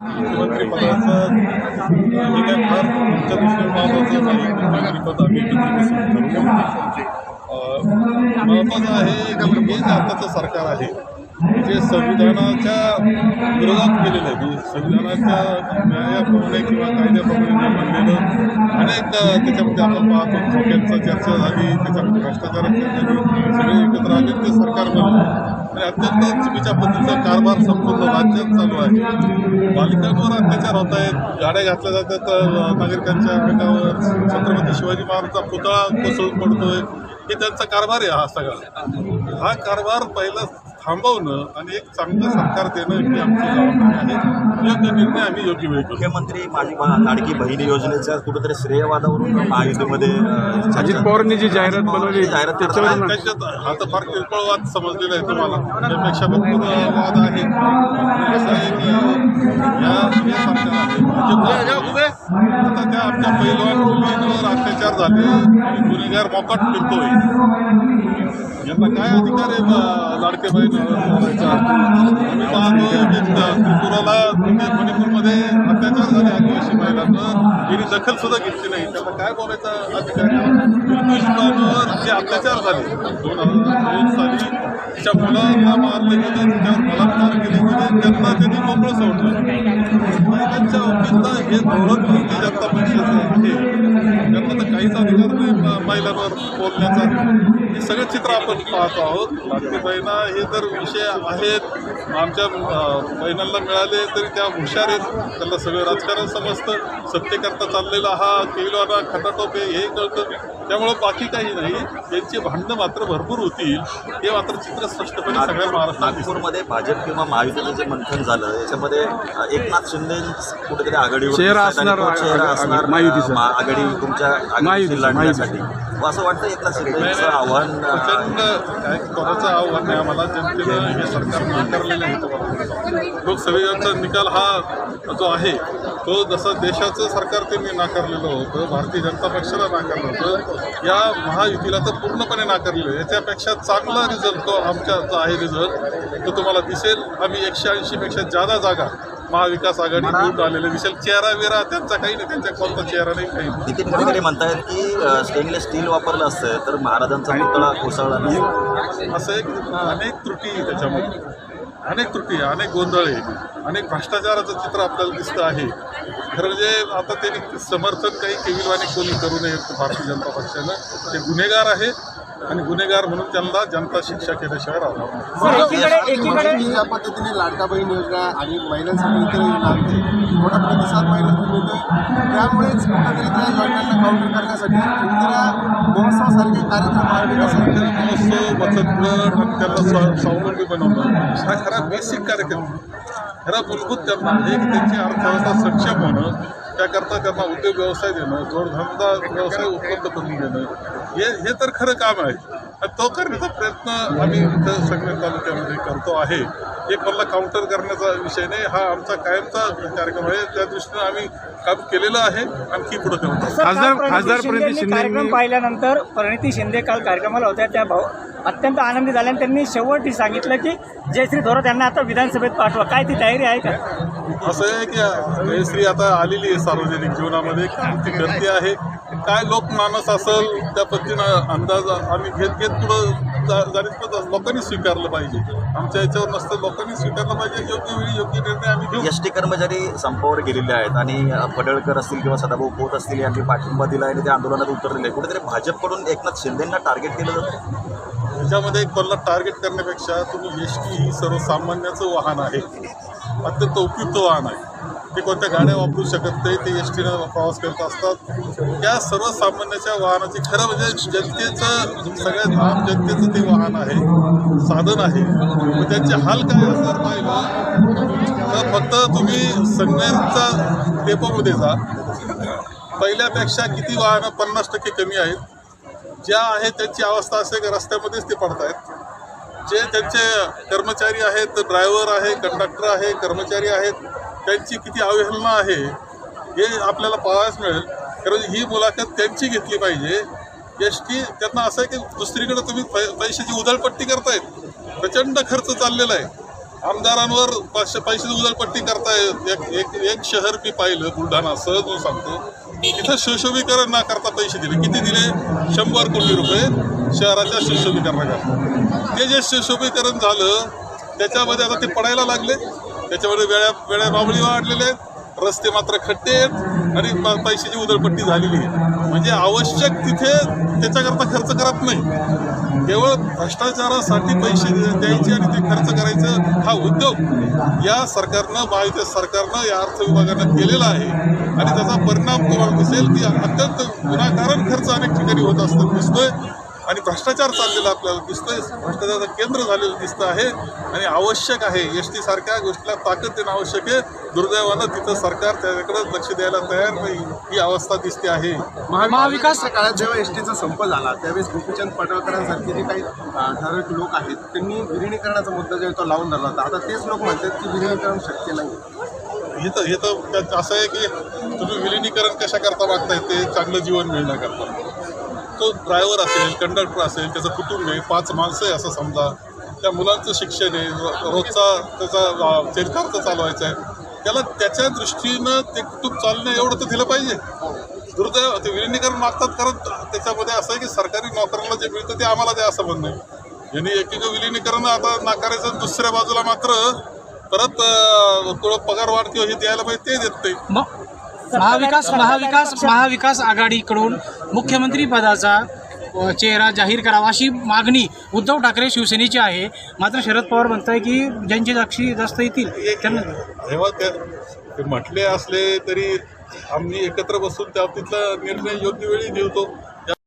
मुख्यमंत्री पदाचं फार तुमच्या दृष्टीने महत्त्वाचं नाही आहे हे जे आताचं सरकार आहे जे संविधानाच्या विरोधात केलेलं आहे म्हणजे संविधानाच्या न्यायाप्रमाणे किंवा कायद्याप्रमाणे बनलेलं अनेक त्याच्यामध्ये आपण पाहतो त्यांचा चर्चा झाली त्याच्यामध्ये भ्रष्टाचाराची सगळे एकत्र आले ते सरकार बनलं आणि अत्यंत चुकीच्या पद्धतीचा कारभार संपूर्ण राज्यात चालू आहे. बालिकांवर अत्याचार होत आहेत गाड्या घातल्या जातात नागरिकांच्या अंगावर छत्रपती शिवाजी महाराजांचा पुतळा कोसळून पडतोय. हे त्यांचा कारभार आहे हा सगळा. हा कारभार पहिला थांबवणं आणि एक चांगलं सरकार देणं ही आमची जबाबदारी आहे. योग्य निर्णय आम्ही योग्य वेळी मुख्यमंत्री माझी लाडकी बहीण योजनेच्या कुठेतरी श्रेयवादावरून महायुतीमध्ये अजित पवारांनी जी जाहिरात बनवली जाहिरात त्याच्यावर त्यांच्यात हा तर फार किरकोळ वाद समजलेला आहे तुम्हाला. त्यापेक्षा भरपूर वाद आहे कसं आहे की या हे सरकार आहे. भाजपचं आता त्या आमच्या मुलींवर अत्याचार झाले. गुन्हेगार मोकाट फिरतोय. यांना काय अधिकार आहे लाडके बहीण? बोलायचा मणिपूरमध्ये अत्याचार झाले आदिवासी यांनी दखल सुद्धा घेतली नाही त्याला काय बोलायचा अधिकारी जे अत्याचार झाले दोन हजार दोन साली तिच्या मुलांना मारले गेले त्या बलात्कार केले गेले त्यांना त्यांनी मोकळं सोडलं. महिलांच्या बाबतीतलं हे धोरण भारतीय जनता पक्षाचं आहे. त्यांना तर काहीच अधिकार नाही महिलांवर बोलण्याचा. हे सगळं चित्र आपण पाहतो आहोत. लाडकी बहिणा हे जर विषय आहेत आमच्या बहिणांना मिळाले तरी त्या हुशार आहेत. त्यांना सगळं राजकारण समजतं. सत्तेकरता चाललेला हा केविलवाना खटाटोप हे कळतं. त्यामुळं बाकी काही नाही. त्यांची भांडणं मात्र भरपूर होतील हे मात्र चित्र स्पष्टपणे सगळ्या महाराष्ट्रात. नागपूरमध्ये भाजप किंवा महायुतीचं जे मंथन झालं याच्यामध्ये एकनाथ शिंदे कुठेतरी आघाडीवर चेहरा असणार आघाडी तुमच्या महायुतीचा, लढण्यासाठी. असं वाटतं एकनाथ शिंदेचं आव्हान प्रचंड काय कोणाचं आव्हान नाही आम्हाला जनतेनं हे सरकार नाकारलेलं आहे तुम्हाला. लोकसभेचा निकाल हा जो आहे तो जसं देशाचं सरकार त्यांनी नाकारलेलं होतं भारतीय जनता पक्षाला नाकारलं होतं या महायुतीला तर पूर्णपणे नाकारलेलं आहे याच्यापेक्षा चांगला रिझल्ट तो आमच्या जो आहे रिझल्ट तो तुम्हाला दिसेल आम्ही एकशे ऐंशीपेक्षा जादा जागा महाविकास आघाडी निवडून आलेले दिसेल. चेहरा वेरा त्यांचा काही नाही त्यांचा कोणता चेहरा नाही काही नाही. नितीन गडकरी म्हणतायत की स्टेनलेस स्टील वापरलं असतं तर महाराजांचा पुतळा कोसळला नसता असं एक अनेक त्रुटी आहे त्याच्यामध्ये. अनेक त्रुटी आहे अनेक गोंधळ आहे. अनेक भ्रष्टाचाराचं चित्र आपल्याला दिसतं आहे. खरं म्हणजे आता त्यांनी समर्थन काही केविलवाणी कोणी करू नये भारतीय जनता पक्षानं. ते गुन्हेगार आहे. आणि गुन्हेगार म्हणून त्यांना जनता शिक्षा केल्याशिवाय राहणार. एकीकडे एकीकडे ज्या पद्धतीने लाडका बहीण योजना आणि महिलांसाठी इतर योजना आणते मोठा प्रतिसाद महिलांना मिळतोय. त्यामुळेच कुठेतरी त्या योजनांना काउंटर करण्यासाठी इंदिरा महोत्सवासारखे कार्यक्रम महाविकास आघाडीने महोत्सव बचत गट आणि त्यांना स्वा- स्वावलंबी बनवणं. हा खरा बेसिक कार्यक्रम. खरा मूलभूत त्यांना. आहे की त्यांची अर्थव्यवस्था सक्षम होणं. त्याकरता त्यांना उद्योग व्यवसाय देणं जोडधंदा व्यवसाय उपलब्ध करून देणं हे हे तर खरं काम आहे. आणि तो करण्याचा प्रयत्न आम्ही इथं संगमेर तालुक्यामध्ये करतो आहे. एक मला काउंटर करण्याचा विषय नाही. हा आमचा कायमचा कार्यक्रम आहे. त्या दृष्टीनं आम्ही काम केलेलं आहे. आणखी पुढे करू खासदार- खासदार कार्यक्रम पाहिल्यानंतर प्रणिती शिंदे काल कार्यक्रमाला होत्या. त्या भाऊ अत्यंत आनंदी झाल्या आणि त्यांनी शेवटी सांगितलं की जयश्री थोरात यांना आता विधानसभेत पाठवा. काय ती तयारी आहे का? असं आहे की जयश्री आता आलेली आहे सार्वजनिक जीवनामध्ये ती गर्दी आहे. काय लोकमानस असेल त्या पद्धतीनं अंदाज आम्ही घेत घेत पुढं जा- जाण्यास पण लोकांनी स्वीकारलं पाहिजे. आमच्या याच्यावर नसतं लोकांनी स्वीकारलं पाहिजे. योग्य वेळी योग्य निर्णय आम्ही घेऊ. एस टी कर्मचारी संपावर गेलेले आहेत आणि पडळकर असतील किंवा सदाभाऊ खोत असतील यांनी पाठिंबा दिला आणि त्या आंदोलनात उतरलेले आहेत. कुठेतरी भाजपकडून एकनाथ शिंदेंना टार्गेट केलं जातं. ह्याच्यामध्ये कोणाला टार्गेट करण्यापेक्षा तुम्ही एस टी ही सर्वसामान्याचं वाहन आहे. अत्यंत उपयुक्त वाहन आहे. ते कोणत्या गाड्या वापरू शकत नाही ते एस टीनं प्रवास करत असतात. त्या सर्वसामान्याच्या वाहनाची खरं म्हणजे जनतेचं सगळ्यात आम जनतेचं ते वाहन आहे. साधन आहे. मग त्यांचे हाल काय असतात पाहिलं तर फक्त तुम्ही सगळ्यांचा टेपोमध्ये जा. पहिल्यापेक्षा किती वाहनं पन्नास टक्के कमी आहेत? ज्या आहेत त्यांची अवस्था असे की रस्त्यामध्येच ते पडतायत. जे त्यांचे कर्मचारी आहेत ड्रायव्हर आहे कंडक्टर आहे कर्मचारी आहेत त्यांची किती अवहेलना आहे हे आपल्याला पाहायला मिळेल. कारण ही मुलाखत त्यांची घेतली पाहिजे. एस टी त्यांना असं आहे की दुसरीकडे तुम्ही पै पैशाची उधळपट्टी करतायत प्रचंड खर्च चाललेला आहे. आमदारांवर पैसे पैशाची उधळपट्टी करताय एक एक एक शहर मी पाहिलं बुलढाणा सहज सांगतो. तिथं सुशोभीकरण न करता पैसे दिले. किती दिले? शंभर कोटी रुपये शहराच्या सुशोभीकरणाकरता ते जे सुशोभीकरण झालं त्याच्यामध्ये आता ते पडायला लागले. त्याच्यामध्ये वेळ्या वेळ्या बाबळी वाढलेले आहेत. रस्ते मात्र खड्डे आहेत आणि पैशाची उधळपट्टी झालेली आहे. म्हणजे आवश्यक तिथे त्याच्याकरता खर्च करत नाही. केवळ भ्रष्टाचारासाठी पैसे द्यायचे आणि ते खर्च करायचं हा उद्योग या सरकारनं महायुती सरकारनं या अर्थ विभागानं केलेला आहे. आणि त्याचा परिणाम तुम्हाला दिसेल की अत्यंत गुन्हाकारण खर्च अनेक ठिकाणी होत असताना दिसतोय. आणि भ्रष्टाचार चाललेला आपल्याला दिसतोय. भ्रष्टाचाराचं केंद्र झालेलं दिसतं आहे. आणि आवश्यक आहे. एस टी सारख्या गोष्टीला ताकद देणं आवश्यक आहे. दुर्दैवानं तिथं सरकार त्याच्याकडे लक्ष द्यायला तयार नाही. ही अवस्था दिसते आहे. महाविकास काळात जेव्हा एस टीचा संप झाला त्यावेळेस गोपीचंद पडळकरांसारखे जे काही ठराविक लोक आहेत त्यांनी विलिनीकरणाचा मुद्दा जो आहे तो लावून धरला होता. आता तेच लोक म्हणतात की विलिनीकरण शक्य नाही. हिथं हिथं हे म्हणजे तर त्यात असं आहे की तुम्ही विलिनीकरण कशा करता मागताय ते चांगलं जीवन मिळण्याकरता तो ड्रायव्हर असेल कंडक्टर असेल त्याचं कुटुंब आहे पाच माणसं आहे असं समजा. त्या मुलांचं शिक्षण आहे रोजचा त्याचा चरितार्थ चालवायचा आहे. त्याला त्याच्या दृष्टीनं ते कुटुंब चालणं एवढं तर दिलं पाहिजे. दुर्दैव ते विलिनीकरण मागतात कारण त्याच्यामध्ये असं आहे की सरकारी नोकऱ्यांना जे मिळतं ते आम्हाला द्या असं म्हणणं आहे. यांनी एकीकडे विलिनीकरण आता नाकारायचं दुसऱ्या बाजूला मात्र परत थोडं पगार वाढ किंवा हे द्यायला पाहिजे ते देत नाही महाविकास महाविकास महाविकास आघाडीकडून मुख्यमंत्री पदाचा चेहरा जाहीर करावा अशी मागणी उद्धव ठाकरे शिवसेनेची आहे. मात्र शरद पवार म्हणताय की ज्यांची जाक्षी जास्त येतील त्यांना तेव्हा ते म्हटले असले तरी आम्ही एकत्र बसून त्या तिथला निर्णय योग्य वेळी घेतो.